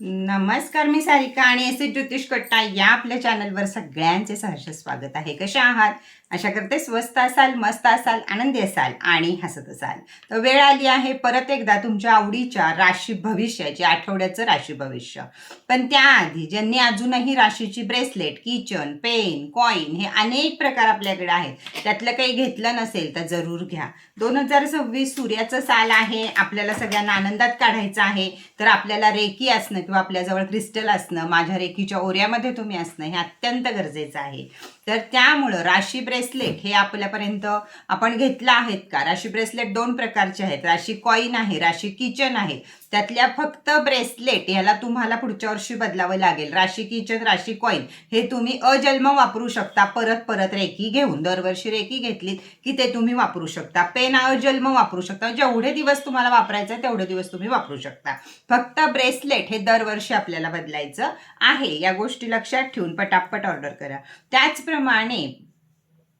नमस्कार मी सारिका आणि एस ज्योतिष कट्टा या आपल्या चॅनलवर सगळ्यांचे सहर्ष स्वागत आहे. कशा आहात? अशा करते स्वस्त असाल मस्त असाल आनंदी असाल आणि हसत असाल. तर वेळ आली आहे परत एकदा तुमच्या आवडीच्या राशी भविष्याची आठवड्याचं राशी भविष्य. पण त्याआधी ज्यांनी अजूनही राशीची ब्रेसलेट किचन पेन कॉईन हे अनेक प्रकार आपल्याकडे आहेत त्यातलं काही घेतलं नसेल तर जरूर घ्या. दोन हजार सव्वीस सूर्याचं साल आहे आपल्याला सगळ्यांना आनंदात काढायचं आहे तर आपल्याला रेकी असणं किंवा आपल्याजवळ क्रिस्टल असणं माझ्या रेखीच्या ओऱ्यामध्ये तुम्ही असणं हे अत्यंत गरजेचं आहे. तर त्यामुळं राशी ब्रेसलेट हे आपल्यापर्यंत आपण घेतलं आहेत का? राशी ब्रेसलेट दोन प्रकारचे आहेत. राशी कॉईन आहे राशी किचन आहे. त्यातल्या फक्त ब्रेसलेट याला तुम्हाला पुढच्या वर्षी बदलावं लागेल. राशी किचन राशी कॉईन हे तुम्ही अजन्म वापरू शकता. परत परत रेकी घेऊन दरवर्षी रेकी घेतलीत की ते तुम्ही वापरू शकता. पेन अजन्म वापरू शकता. जेवढे दिवस तुम्हाला वापरायचं आहे तेवढे दिवस तुम्ही वापरू शकता. फक्त ब्रेसलेट हे दरवर्षी आपल्याला बदलायचं आहे. या गोष्टी लक्षात ठेवून पटापट ऑर्डर करा. त्याचप्रमाणे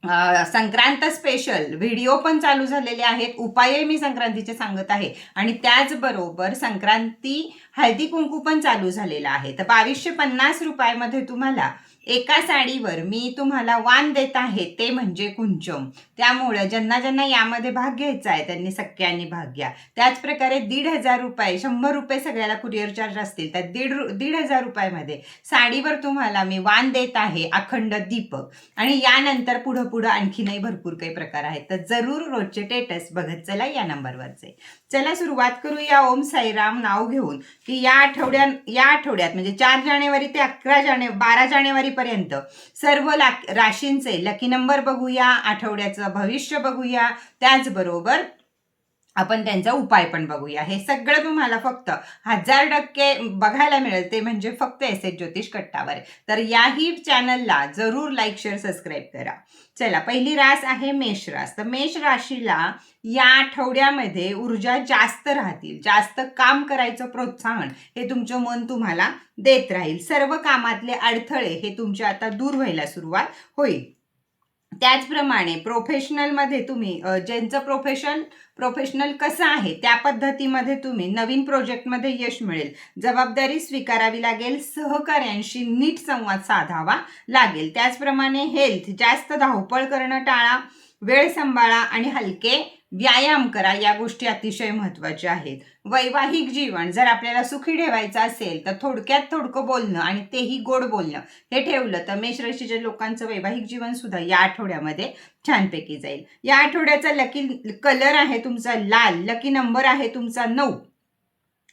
अ, संक्रांत स्पेशल व्हिडिओ पण चालू झालेले आहेत. उपायही मी संक्रांतीचे सांगत आहे. आणि त्याचबरोबर संक्रांती हळदी कुंकू पण चालू झालेला आहे. तर बावीसशे पन्नास रुपयामध्ये तुम्हाला एका साडीवर मी तुम्हाला वाण देत आहे ते म्हणजे कुंचम. त्यामुळं ज्यांना ज्यांना यामध्ये भाग घ्यायचा आहे त्यांनी सगळ्यांनी भाग घ्या. त्याचप्रकारे दीड हजार रुपये शंभर रुपये सगळ्याला कुरिअर चार्ज असतील तर दीड दीड हजार रुपयामध्ये साडीवर तुम्हाला मी वाण देत आहे अखंड दीपक. आणि यानंतर पुढं पुढं आणखीनही भरपूर काही प्रकार आहेत. तर जरूर रोजचे टेटस बघत चला या नंबरवरचे चला सुरुवात करूया. ओम साईराम नाव घेऊन. की या आठवड्यात या आठवड्यात म्हणजे चार जानेवारी ते अकरा जाने बारा जानेवारी पर्यंत सर्व लाक राशींचे लकी नंबर बघूया आठवड्याचं भविष्य बघूया त्याचबरोबर आपण त्यांचा उपाय पण बघूया. हे सगळं तुम्हाला फक्त हजार टक्के बघायला मिळेल ते म्हणजे फक्त एस एच ज्योतिष कट्टावर. तर याही चॅनलला जरूर लाईक शेअर सबस्क्राईब करा. चला पहिली रास आहे मेष रास. तर मेष राशीला या आठवड्यामध्ये ऊर्जा जास्त राहतील जास्त काम करायचं प्रोत्साहन हे तुमचं मन तुम्हाला देत राहील. सर्व कामातले अडथळे हे तुमचे आता दूर व्हायला सुरुवात होईल. त्याचप्रमाणे प्रोफेशनलमध्ये तुम्ही ज्यांचं प्रोफेशन प्रोफेशनल कसं आहे त्या पद्धतीमध्ये तुम्ही नवीन प्रोजेक्टमध्ये यश मिळेल. जबाबदारी स्वीकारावी लागेल सहकाऱ्यांशी नीट संवाद साधावा लागेल. त्याचप्रमाणे हेल्थ जास्त धावपळ करणं टाळा वेळ सांभाळा आणि हलके व्यायाम करा या गोष्टी अतिशय महत्त्वाच्या आहेत. वैवाहिक जीवन जर आपल्याला सुखी ठेवायचं असेल तर थोडक्यात थोडकं बोलणं आणि तेही गोड बोलणं हे ठेवलं तर मेष राशीच्या लोकांचं वैवाहिक जीवन सुद्धा या आठवड्यामध्ये छानपैकी जाईल. या आठवड्याचा लकी कलर आहे तुमचा लाल लकी नंबर आहे तुमचा नऊ.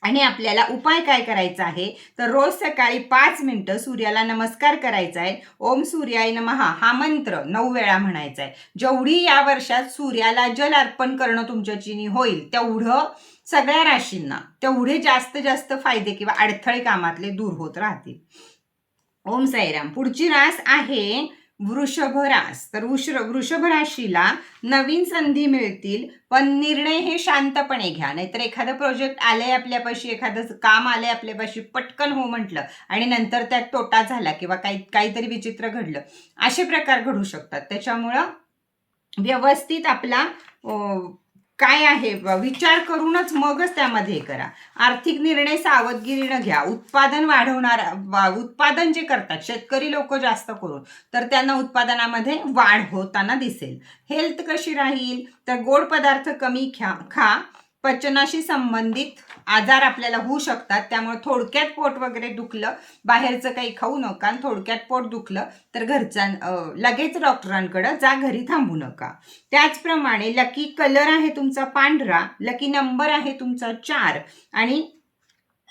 आणि आपल्याला उपाय काय करायचा आहे? तर रोज सकाळी पाच मिनिटं सूर्याला नमस्कार करायचा आहे. ओम सूर्याय नमहा हा मंत्र नऊ वेळा म्हणायचा आहे. जेवढी या वर्षात सूर्याला जल अर्पण करणं तुमच्याचिनी होईल तेवढं सगळ्या राशींना तेवढे जास्त जास्त फायदे किंवा अडथळे कामातले दूर होत राहतील. ओम साईराम. पुढची रास आहे वृषभ रास तर वृष वृषभ राशीला नवीन संधी मिळतील पण निर्णय हे शांतपणे घ्या. नाहीतर एखादं प्रोजेक्ट आलंय आपल्यापाशी एखादं काम आलंय आपल्यापाशी पटकन हो म्हटलं आणि नंतर त्यात तोटा झाला किंवा काही काहीतरी विचित्र घडलं असे प्रकार घडू शकतात. त्याच्यामुळं व्यवस्थित आपला काय आहे? विचार करूनच मगच त्यामध्ये करा. आर्थिक निर्णय सावधगिरीनं घ्या. उत्पादन वाढवणार उत्पादन जे करतात शेतकरी लोक जास्त करून तर त्यांना उत्पादनामध्ये वाढ होताना दिसेल. हेल्थ कशी राहील? तर गोड पदार्थ कमी ख्या खा. पचनाशी संबंधित आजार आपल्याला होऊ शकतात. त्यामुळे थोडक्यात पोट वगैरे दुखलं बाहेरचं काही खाऊ नका आणि थोडक्यात पोट दुखलं तर घरच्या लगेच डॉक्टरांकडं जा घरी थांबू नका. त्याचप्रमाणे लकी कलर आहे तुमचा पांढरा लकी नंबर आहे तुमचा चार आणि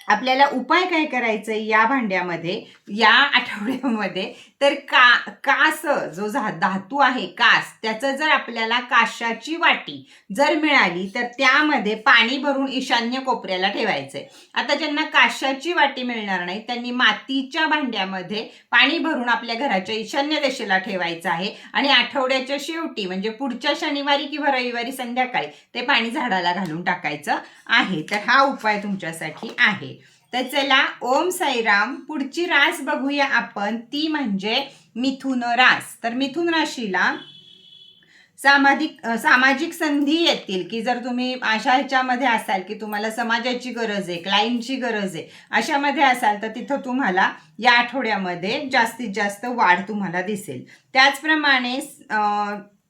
आपल्याला उपाय काय करायचा या भांड्यामध्ये या आठवड्यामध्ये तर का कास जो झा धातू आहे कास त्याचं जर आपल्याला काशाची वाटी जर मिळाली तर त्यामध्ये पाणी भरून ईशान्य कोपऱ्याला ठेवायचंय. आता ज्यांना काशाची वाटी मिळणार नाही त्यांनी मातीच्या भांड्यामध्ये पाणी भरून आपल्या घराच्या ईशान्य दिशेला ठेवायचं आहे. आणि आठवड्याच्या शेवटी म्हणजे पुढच्या शनिवारी किंवा रविवारी संध्याकाळी ते पाणी झाडाला घालून टाकायचं आहे. तर हा उपाय तुमच्यासाठी आहे. तर चला ओम साईराम पुढची रास बघूया आपण. ती म्हणजे मिथुन रास. तर मिथुन राशीला सामाजिक सामाजिक संधी येतील की जर तुम्ही अशा ह्याच्यामध्ये असाल की तुम्हाला समाजाची गरज आहे क्लाइंटची गरज आहे अशामध्ये असाल तर तिथं तुम्हाला या आठवड्यामध्ये जास्तीत जास्त वाढ तुम्हाला दिसेल. त्याचप्रमाणे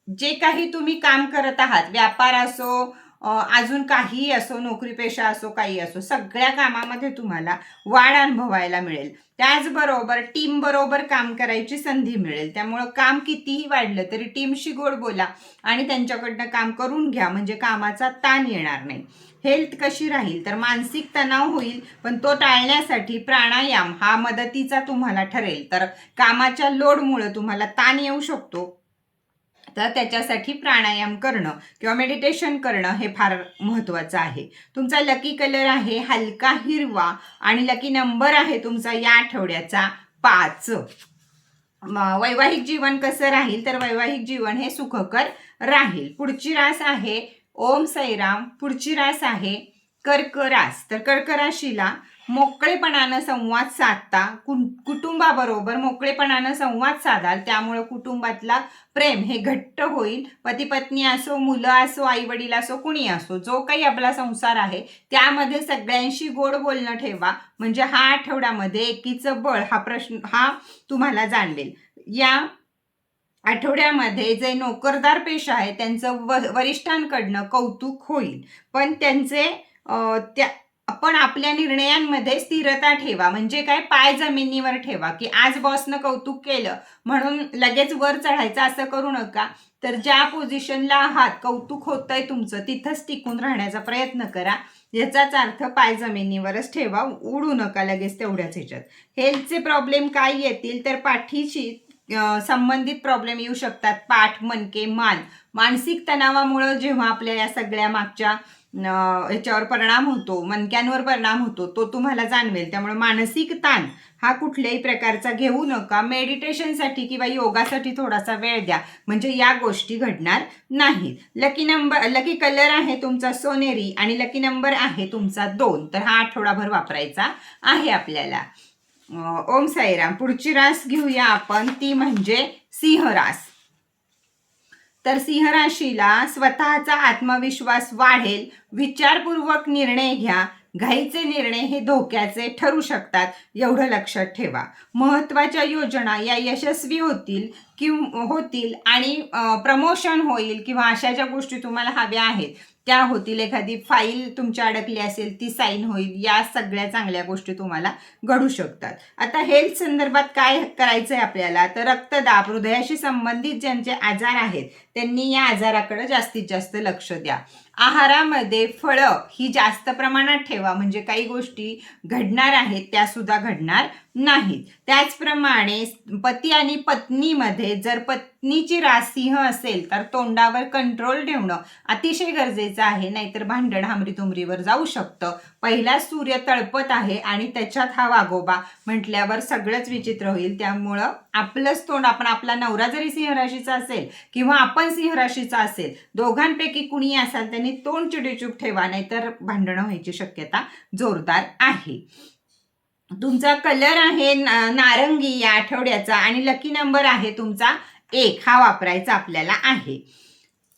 जे काही तुम्ही काम करत आहात व्यापार असो अजून काहीही असो नोकरी पेशा असो काही असो सगळ्या कामामध्ये तुम्हाला वाढ अनुभवायला मिळेल. त्याचबरोबर टीम बरोबर काम करायची संधी मिळेल. त्यामुळं काम कितीही वाढलं तरी टीमशी गोड बोला आणि त्यांच्याकडनं काम करून घ्या म्हणजे कामाचा ताण येणार नाही. हेल्थ कशी राहील? तर मानसिक तणाव होईल पण तो टाळण्यासाठी प्राणायाम हा मदतीचा तुम्हाला ठरेल. तर कामाच्या लोडमुळं तुम्हाला ताण येऊ शकतो. तर त्याच्यासाठी प्राणायाम करणं किंवा मेडिटेशन करणं हे फार महत्त्वाचं आहे. तुमचा लकी कलर आहे हलका हिरवा आणि लकी नंबर आहे तुमचा या आठवड्याचा पाच. वैवाहिक जीवन कसं राहील? तर वैवाहिक जीवन हे सुखकर राहील. पुढची रास आहे ओम सैराम. पुढची रास आहे कर्क रास तर कर्क राशीला मोकळेपणानं संवाद साधता कुं- कुटुंबाबरोबर मोकळेपणानं संवाद साधाल त्यामुळं कुटुंबातला प्रेम हे घट्ट होईल. पती पत्नी असो मुलं असो आई वडील असो कुणी असो जो काही आपला संसार आहे त्यामध्ये सगळ्यांशी गोड बोलणं ठेवा. म्हणजे हा आठवड्यामध्ये एकीचं बळ हा प्रश्न हा तुम्हाला जाणवेल. या आठवड्यामध्ये जे नोकरदार पेशा आहे त्यांचं व वरिष्ठांकडनं कौतुक होईल. पण त्यांचे त्या आपण आपल्या निर्णयांमध्ये स्थिरता ठेवा. म्हणजे काय? पाय जमिनीवर ठेवा की आज बॉसनं कौतुक केलं म्हणून लगेच वर चढायचं असं करू नका. तर ज्या पोझिशनला आहात कौतुक होतंय तुमचं तिथंच टिकून राहण्याचा प्रयत्न करा. याचाच अर्थ पाय जमिनीवरच ठेवा उडू नका लगेच तेवढ्याच ह्याच्यात. हेल्थचे प्रॉब्लेम काय येतील? तर पाठीशी संबंधित प्रॉब्लेम येऊ शकतात. पाठ मनके मान. मानसिक तणावामुळं जेव्हा आपल्या या सगळ्या मागच्या ह्याच्यावर परिणाम होतो मनक्यांवर परिणाम होतो तो तुम्हाला जाणवेल. त्यामुळे मानसिक ताण हा कुठल्याही प्रकारचा घेऊ नका. मेडिटेशनसाठी किंवा योगासाठी थोडासा वेळ द्या. म्हणजे या गोष्टी घडणार नाहीत. लकी नंबर लकी कलर आहे तुमचा सोनेरी आणि लकी नंबर आहे तुमचा दोन. तर हा आठवडाभर वापरायचा आहे आपल्याला. ओम साईराम पुढची रास घेऊया आपण. ती म्हणजे सिंह रास. तर सिंह राशीला स्वतःचा आत्मविश्वास वाढेल. विचारपूर्वक निर्णय घ्या. घाईचे निर्णय हे धोक्याचे ठरू शकतात. एवढं लक्षात ठेवा. महत्त्वाच्या योजना या यशस्वी होतील किंवा होतील आणि प्रमोशन होईल किंवा अशा ज्या गोष्टी तुम्हाला हव्या आहेत त्या होतील एखादी फाईल तुमच्या अडकली असेल ती साईन होईल. या सगळ्या चांगल्या गोष्टी तुम्हाला घडू शकतात. आता हेल्थ संदर्भात काय करायचं आहे आपल्याला? तर रक्तदाब हृदयाशी संबंधित ज्यांचे आजार आहेत त्यांनी या आजाराकडे जास्तीत जास्त लक्ष द्या. आहारामध्ये फळं ही जास्त प्रमाणात ठेवा. म्हणजे काही गोष्टी घडणार आहेत त्या सुद्धा घडणार नाहीत. त्याचप्रमाणे पती आणि पत्नीमध्ये जर पत्नीची रासिंह असेल तर तोंडावर कंट्रोल ठेवणं अतिशय गरजेचं आहे नाहीतर भांडण हमरी तुमरीवर जाऊ शकतं. पहिला सूर्य तळपत आहे आणि त्याच्यात हा वागोबा म्हटल्यावर सगळंच विचित्र होईल. त्यामुळं आपलंच तोंड आपण आपला नवरा जरी सिंहराशीचा असेल किंवा आपण सिंहराशीचा असेल दोघांपैकी कुणी असाल त्यांनी तोंड चिडीचूप ठेवा नाहीतर भांडणं व्हायची शक्यता जोरदार आहे. तुमचा कलर आहे ना- नारंगी या आठवड्याचा आणि लकी नंबर आहे तुमचा एक. हा वापरायचा आपल्याला आहे.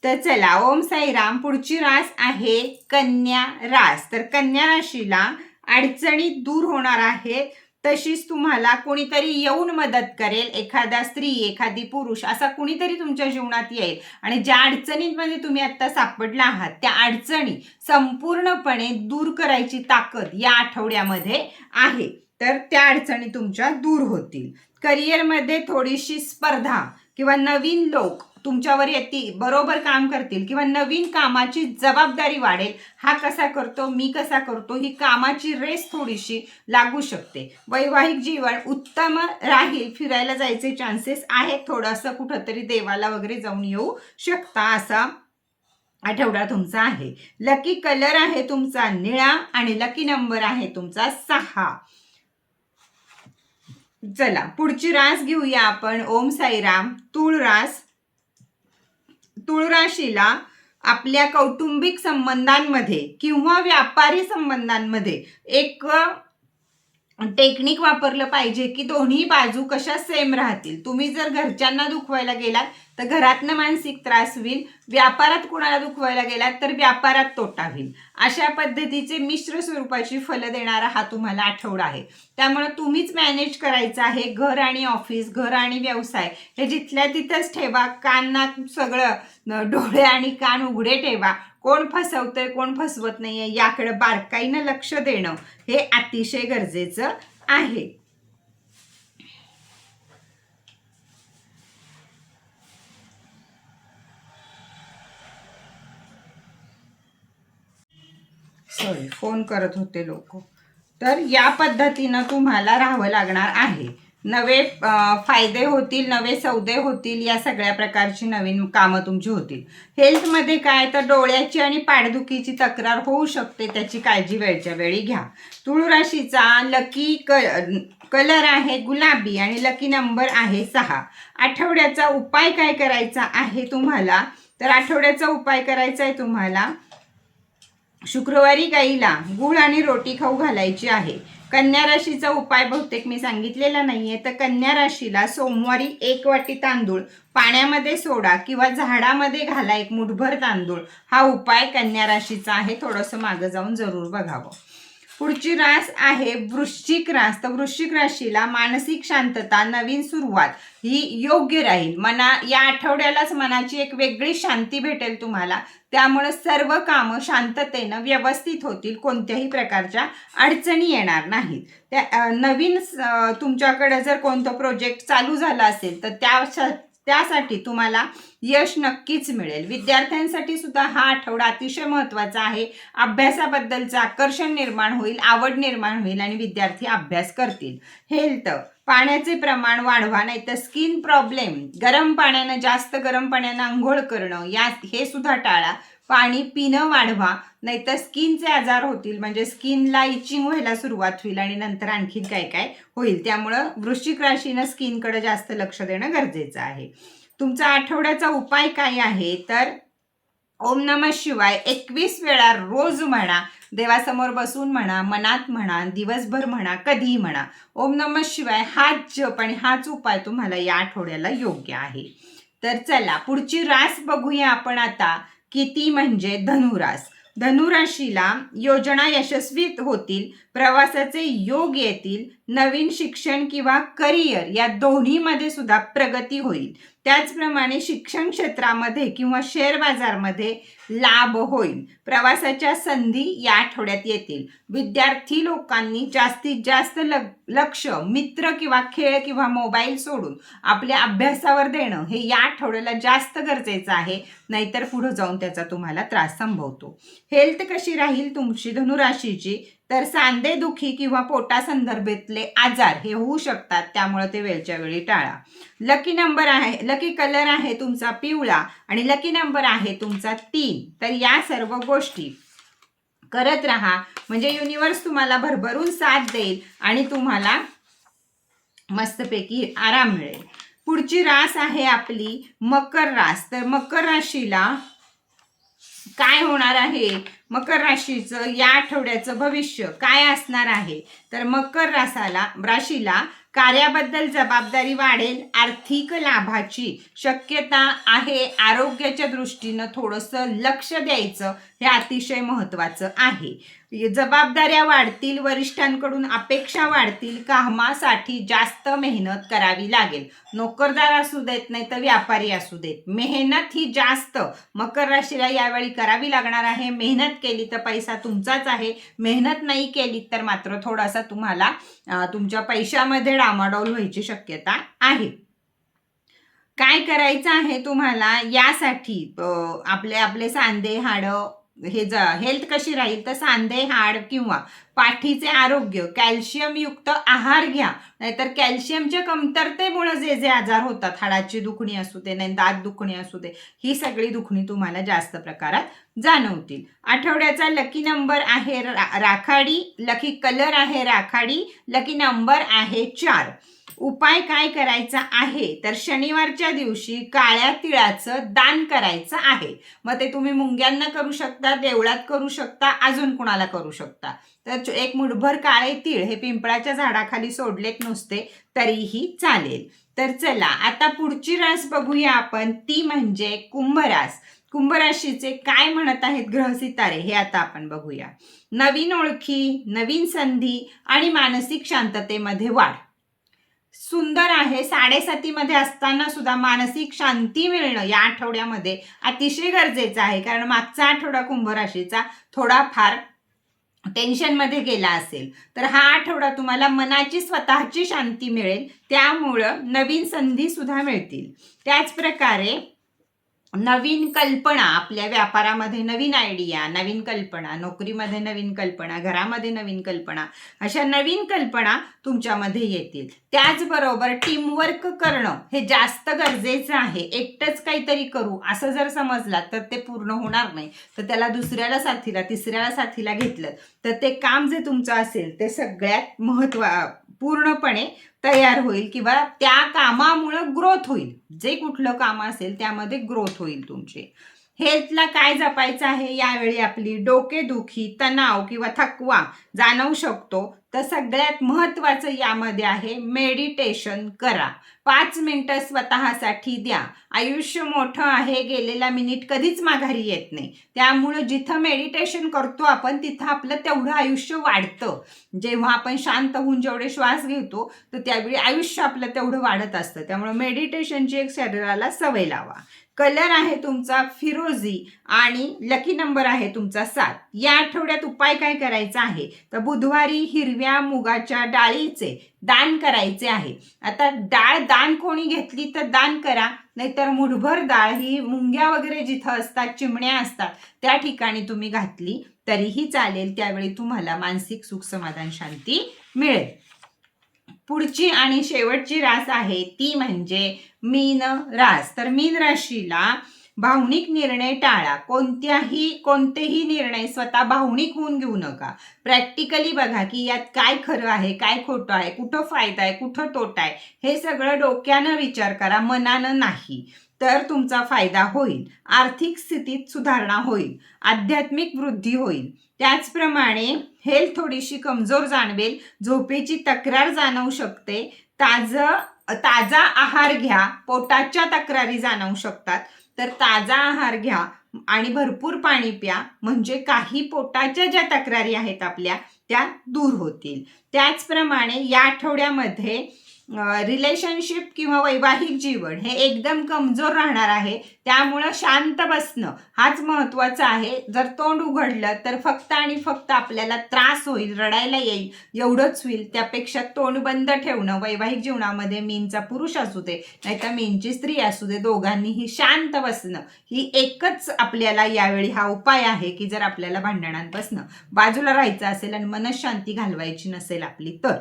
तर चला ओम साईराम पुढची रास आहे कन्या रास. तर कन्या राशीला अडचणी दूर होणार आहेत. तशीच तुम्हाला कोणीतरी येऊन मदत करेल एखादा स्त्री एखादी पुरुष असा कुणीतरी तुमच्या जीवनात येईल. आणि ज्या अडचणींमध्ये तुम्ही आता सापडला आहात त्या अडचणी संपूर्णपणे दूर करायची ताकद या आठवड्यामध्ये आहे. तर त्या अडचणी तुमच्या दूर होतील. करिअरमध्ये थोडीशी स्पर्धा किंवा नवीन लोक तुमच्यावर येतील बरोबर काम करतील किंवा नवीन कामाची जबाबदारी वाढेल हा कसा करतो मी कसा करतो ही कामाची रेस थोडीशी लागू शकते. वैवाहिक जीवन उत्तम राहील फिरायला जायचे चान्सेस आहेत थोडंसं कुठंतरी देवाला वगैरे जाऊन येऊ शकता असा आठवडा तुमचा आहे. लकी कलर आहे तुमचा निळा आणि लकी नंबर आहे तुमचा सहा. चला पुढची रास घेऊया आपण. ओम साईराम तूळ रास तुळ राशीला आपल्या कौटुंबिक संबंधांमध्ये किंवा व्यापारी संबंधांमध्ये एक टेक्निक वापरलं पाहिजे की दोन्ही बाजू कशा सेम राहतील. तुम्ही जर घरच्यांना दुखवायला गेलात तर घरातनं मानसिक त्रास होईल व्यापारात कुणाला दुखवायला गेलात तर व्यापारात तोटा होईल. अशा पद्धतीचे मिश्र स्वरूपाची फलं देणारा हा तुम्हाला आठवडा आहे. त्यामुळे तुम्हीच मॅनेज करायचं आहे घर आणि ऑफिस घर आणि व्यवसाय. हे जिथल्या तिथंच ठेवा कान नाक सगळं डोळे आणि कान उघडे ठेवा. कोण फसवतंय कोण फसवत नाहीये याकडे बारकाईनं लक्ष देणं हे अतिशय गरजेचं आहे. सॉरी फोन करत होते लोक. तर या पद्धतीनं तुम्हाला राहावं लागणार आहे. नवे फायदे होतील नवे सौदे होतील या सगळ्या प्रकारची नवीन कामं तुमची होतील. हेल्थमध्ये काय तर डोळ्याची आणि पाठदुखीची तक्रार होऊ शकते त्याची काळजी वेळच्या वेळी घ्या. तुळू राशीचा लकी क कलर आहे गुलाबी आणि लकी नंबर आहे सहा. आठवड्याचा उपाय काय करायचा आहे तुम्हाला? तर आठवड्याचा उपाय करायचा आहे तुम्हाला शुक्रवारी गाईला गुळ आणि रोटी खाऊ घालायची आहे. कन्या राशीचा उपाय बहुतेक मी सांगितलेला नाहीये. तर कन्या राशीला सोमवारी एक वाटी तांदूळ पाण्यामध्ये सोडा किंवा झाडामध्ये घाला एक मुठभर तांदूळ. हा उपाय कन्या राशीचा आहे. थोडंसं मागं जाऊन जरूर बघावं. पुढची रास आहे वृश्चिक रास. तर वृश्चिक राशीला मानसिक शांतता नवीन सुरुवात ही योग्य राहील. मना या आठवड्यालाच मनाची एक वेगळी शांती भेटेल तुम्हाला. त्यामुळे सर्व कामं शांततेनं व्यवस्थित होतील. कोणत्याही प्रकारच्या अडचणी येणार नाहीत. त्या नवीन तुमच्याकडे जर कोणतं प्रोजेक्ट चालू झाला असेल तर त्या त्यासाठी तुम्हाला यश नक्कीच मिळेल. विद्यार्थ्यांसाठी सुद्धा हा आठवडा अतिशय महत्त्वाचा आहे. अभ्यासाबद्दलचं आकर्षण निर्माण होईल आवड निर्माण होईल आणि विद्यार्थी अभ्यास करतील. हेल्थ पाण्याचे प्रमाण वाढवा नाही तर स्किन प्रॉब्लेम गरम पाण्यानं जास्त गरम पाण्यानं आंघोळ करणं या हे सुद्धा टाळा. पाणी पिणं वाढवा नाहीतर स्किनचे आजार होतील. म्हणजे स्किनला इचिंग व्हायला सुरुवात होईल आणि नंतर आणखीन काय काय होईल. त्यामुळं वृश्चिक राशीनं स्किनकडे जास्त लक्ष देणं गरजेचं आहे. तुमचा आठवड्याचा उपाय काय आहे? तर ओम नम शिवाय एकवीस वेळा रोज म्हणा देवासमोर बसून म्हणा मनात म्हणा दिवसभर म्हणा कधीही म्हणा ओम नम शिवाय हाच जप आणि हाच उपाय तुम्हाला या आठवड्याला योग्य आहे. तर चला पुढची रास बघूया आपण आता. किती म्हणजे धनुरास. धनुराशीला योजना यशस्वी होतील प्रवासाचे योग येतील नवीन शिक्षण किंवा करिअर या दोन्हीमध्ये सुद्धा प्रगती होईल. त्याचप्रमाणे शिक्षण क्षेत्रामध्ये किंवा शेअर बाजारमध्ये लाभ होईल. प्रवासाच्या संधी या आठवड्यात येतील. विद्यार्थी लोकांनी जास्तीत जास्त लक्ष मित्र किंवा खेळ किंवा मोबाईल सोडून आपल्या अभ्यासावर देणं हे या आठवड्याला जास्त गरजेचं आहे. नाहीतर पुढं जाऊन त्याचा तुम्हाला त्रास संभवतो. हेल्थ कशी राहील तुमची धनुराशीची? तर सांधेदुखी किंवा पोटासंदर्भातले आजार हे होऊ शकतात त्यामुळे ते वेळच्या वेळी टाळा. लकी नंबर आहे लकी कलर आहे तुमचा पिवळा आणि लकी नंबर आहे तुमचा तीन. तर या सर्व गोष्टी करत राहा. म्हणजे युनिवर्स तुम्हाला भरभरून साथ देईल आणि तुम्हाला मस्तपैकी आराम मिळेल. पुढची रास आहे आपली मकर रास. तर मकर राशीला काय होणार आहे? मकर राशीचं या आठवड्याचं भविष्य काय असणार आहे? तर मकर रासाला राशीला कार्याबद्दल जबाबदारी वाढेल आर्थिक लाभाची शक्यता आहे. आरोग्याच्या दृष्टीनं थोडंसं लक्ष द्यायचं हे अतिशय महत्त्वाचं आहे. म्हणजे जबाबदाऱ्या वाढतील वरिष्ठांकडून अपेक्षा वाढतील कामासाठी जास्त मेहनत करावी लागेल? नोकरदार असू देत नाही तर व्यापारी असू देत. मेहनत ही जास्त. मकर राशीला यावेळी करावी लागणार आहे. मेहनत केली तर पैसा तुमचाच आहे. मेहनत नाही केली तर मात्र थोडासा तुम्हाला तुमच्या पैशामध्ये डामाडोल व्हायची शक्यता आहे. काय करायचं आहे तुम्हाला? यासाठी आपले आपले सांधे हाडं हे ज हेल्थ कशी राहील तर सांधे हाड किंवा पाठीचे आरोग्य कॅल्शियमयुक्त आहार घ्या. नाहीतर कॅल्शियमच्या कमतरतेमुळे जे जे आजार होतात हाडाची दुखणी असू दे नाही दात दुखणी असू दे ही सगळी दुखणी तुम्हाला जास्त प्रकारात जाणवतील. आठवड्याचा लकी नंबर आहे रा- राखाडी लकी कलर आहे राखाडी लकी नंबर आहे चार. उपाय काय करायचा आहे? तर शनिवारच्या दिवशी काळ्या तिळाचं दान करायचं आहे. मग ते तुम्ही मुंग्यांना करू शकता देवळात करू शकता अजून कुणाला करू शकता. तर एक मुठभर काळे तीळ हे पिंपळाच्या झाडाखाली सोडलेत नुसते तरीही चालेल. तर चला आता पुढची रास बघूया आपण. ती म्हणजे कुंभरास. कुंभराशीचे काय म्हणत आहेत ग्रहसितारे हे आता आपण बघूया. नवीन ओळखी नवीन संधी आणि मानसिक शांततेमध्ये वाढ. सुंदर आहे. साडेसातीमध्ये असताना सुद्धा मानसिक शांती मिळणं या आठवड्यामध्ये अतिशय गरजेचं आहे. कारण मागचा आठवडा कुंभराशीचा थोडाफार टेन्शनमध्ये गेला असेल. तर हा आठवडा तुम्हाला मनाची स्वतःची शांती मिळेल. त्यामुळं नवीन संधी सुद्धा मिळतील. त्याच प्रकारे नवीन कल्पना आपल्या व्यापारामध्ये नवीन आयडिया नवीन कल्पना नोकरीमध्ये नवीन कल्पना घरामध्ये नवीन कल्पना अशा नवीन कल्पना तुमच्यामध्ये येतील. त्याचबरोबर टीमवर्क करणं हे जास्त गरजेचं आहे. एकटंच काहीतरी करू असं जर समजला तर ते पूर्ण होणार नाही. तर त्याला दुसऱ्याला साथीला तिसऱ्याला साथीला घेतलं तर ते काम जे तुमचं असेल ते सगळ्यात महत्त्व पूर्णपणे तयार होईल किंवा त्या कामामुळं ग्रोथ होईल. जे कुठलं काम असेल त्यामध्ये ग्रोथ होईल तुमची. हेल्थला काय जपायचं आहे यावेळी आपली डोकेदुखी तणाव किंवा थकवा जाणवू शकतो. तर सगळ्यात महत्त्वाचं यामध्ये आहे मेडिटेशन करा. पाच मिनटं स्वतःसाठी द्या. आयुष्य मोठं आहे गेलेला मिनिट कधीच माघारी येत नाही. त्यामुळं जिथं मेडिटेशन करतो आपण तिथं आपलं तेवढं आयुष्य वाढतं. जेव्हा आपण शांत होऊन जेवढे श्वास घेतो तर त्यावेळी आयुष्य आपलं तेवढं वाढत असतं. त्यामुळं मेडिटेशनची एक शरीराला सवय लावा. कलर आहे तुमचा फिरोजी आणि लकी नंबर आहे तुमचा सात. या आठवड्यात उपाय काय करायचा आहे? तर बुधवारी हिरव्या मुगाच्या डाळीचे दान करायचे आहे. आता डाळ दान कोणी घेतली तर दान करा. नाहीतर मुठभर डाळ ही मुंग्या वगैरे जिथं असतात चिमण्या असतात त्या ठिकाणी तुम्ही घातली तरीही चालेल. त्यावेळी तुम्हाला मानसिक सुख समाधान शांती मिळेल. पुढची आणि शेवटची रास आहे ती म्हणजे मीन रास. तर मीन राशीला भावनिक निर्णय टाळा. कोणत्याही कोणतेही निर्णय स्वतः भावनिक होऊन घेऊ नका. प्रॅक्टिकली बघा की यात काय खरं आहे काय खोटं आहे कुठं फायदा आहे कुठं तोटा आहे हे सगळं डोक्यानं विचार करा मनानं नाही. तर तुमचा फायदा होईल. आर्थिक स्थितीत सुधारणा होईल. आध्यात्मिक वृद्धी होईल. त्याचप्रमाणे हेल्थ थोडीशी कमजोर जाणवेल. झोपेची तक्रार जाणवू शकते. ताजं ताजा आहार घ्या. पोटाच्या तक्रारी जाणवू शकतात. तर ताजा आहार घ्या आणि भरपूर पाणी प्या. म्हणजे काही पोटाच्या ज्या तक्रारी आहेत आपल्या त्या दूर होतील. त्याचप्रमाणे या आठवड्यामध्ये रिलेशनशिप किंवा वैवाहिक जीवन हे एकदम कमजोर राहणार आहे. त्यामुळं शांत बसणं हाच महत्त्वाचा आहे. जर तोंड उघडलं तर फक्त आणि फक्त आपल्याला त्रास होईल रडायला येईल एवढंच होईल. त्यापेक्षा तोंड बंद ठेवणं वैवाहिक जीवनामध्ये मीनचा पुरुष असू दे नाहीतर मीनची स्त्री असू दे दोघांनीही शांत बसणं ही एकच आपल्याला यावेळी हा उपाय आहे की जर आपल्याला भांडणात बसणं. बाजूला राहायचं असेल आणि मनशांती घालवायची नसेल आपली तर.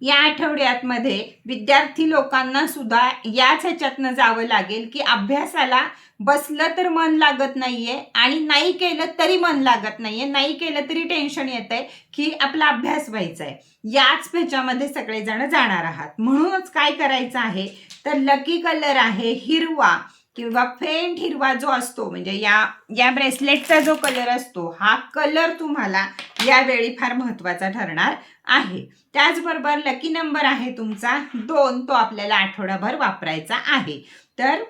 या आठवड्यात मध्ये विद्यार्थी लोकांना सुद्धा याच ह्याच्यातनं जावं लागेल की अभ्यासाला बसलं तर मन लागत नाहीये आणि नाही केलं तरी मन लागत नाहीये. नाही केलं तरी टेन्शन येत आहे की आपला अभ्यास व्हायचा आहे याच ह्याच्यामध्ये सगळेजण जाणार आहात. म्हणूनच काय करायचं आहे? तर लकी कलर आहे हिरवा किंवा फेंट हिरवा जो असतो म्हणजे या या ब्रेसलेटचा जो कलर असतो हा कलर तुम्हाला यावेळी फार महत्त्वाचा ठरणार आहे. त्याचबरोबर लकी नंबर आहे तुमचा. दोन तो आपल्याला आठवडाभर वापरायचा आहे. तर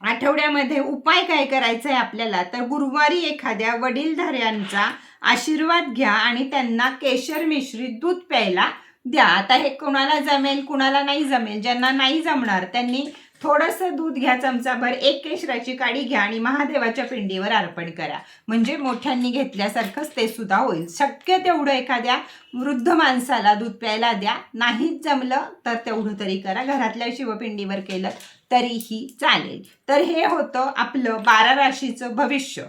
आठवड्यामध्ये उपाय काय करायचा आहे आपल्याला? तर गुरुवारी एखाद्या वडीलधाऱ्यांचा आशीर्वाद घ्या आणि त्यांना केशर मिश्रित दूध प्यायला द्या. आता हे कुणाला जमेल कुणाला नाही जमेल ज्यांना नाही जमणार त्यांनी थोडंसं दूध घ्या चमचाभर एक केशराची काडी घ्या आणि महादेवाच्या पिंडीवर अर्पण करा. म्हणजे मोठ्यांनी घेतल्यासारखंच ते सुद्धा होईल. शक्य तेवढं एखाद्या वृद्ध माणसाला दूध प्यायला द्या. नाहीच जमलं तर तेवढं तरी करा. घरातल्या शिवपिंडीवर केलं तरीही चालेल. तर हे होतं आपलं बारा राशीचं भविष्य.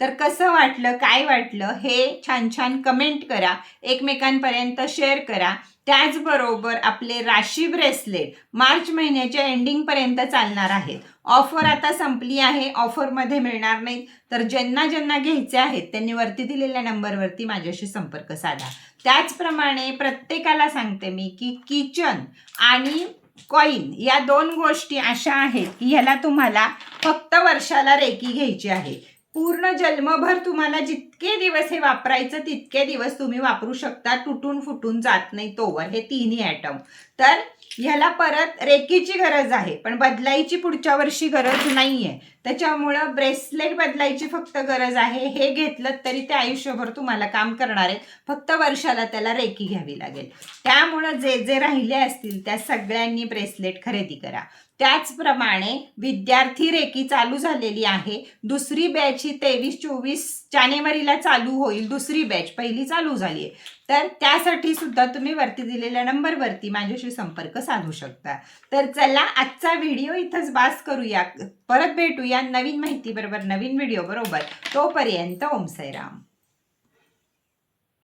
तर कसं वाटलं काय वाटलं हे छान छान कमेंट करा. एकमेकांपर्यंत शेअर करा. त्याचबरोबर आपले राशी ब्रेसलेट मार्च महिन्याच्या एंडिंगपर्यंत चालणार आहेत. ऑफर आता संपली आहे. ऑफरमध्ये मिळणार नाहीत. तर ज्यांना ज्यांना घ्यायचे आहेत त्यांनी वरती दिलेल्या नंबरवरती माझ्याशी संपर्क साधा. त्याचप्रमाणे प्रत्येकाला सांगते मी की किचन आणि कॉईन या दोन गोष्टी अशा आहेत की ह्याला तुम्हाला फक्त वर्षाला रेकी घ्यायची आहे. पूर्ण जन्मभर तुम्हाला जितके दिवस हे वापरायचं तितके दिवस तुम्ही वापरू शकता. तुटून फुटून जात नाही तोवर हे तिन्ही ॲटम तर ह्याला परत रेकीची गरज आहे. पण बदलायची पुढच्या वर्षी गरज नाही आहे त्याच्यामुळं ब्रेसलेट बदलायची फक्त गरज आहे. हे घेतलं तरी ते आयुष्यभर तुम्हाला काम करणार आहेत. फक्त वर्षाला त्याला रेकी घ्यावी लागेल. त्यामुळं जे जे राहिले असतील त्या सगळ्यांनी ब्रेसलेट खरेदी करा. त्याचप्रमाणे विद्यार्थी रेकी चालू झालेली आहे. दुसरी बॅच ही तेवीस चोवीस जानेवारीला चालू होईल. दुसरी बॅच पहिली चालू झाली आहे. तर त्यासाठी सुद्धा तुम्ही वरती दिलेल्या नंबरवरती माझ्याशी संपर्क साधू शकता. तर चला आजचा व्हिडिओ इथंच बास करूया. परत भेटूया नवीन माहिती बरोबर नवीन व्हिडिओ बरोबर. तोपर्यंत ओम साईराम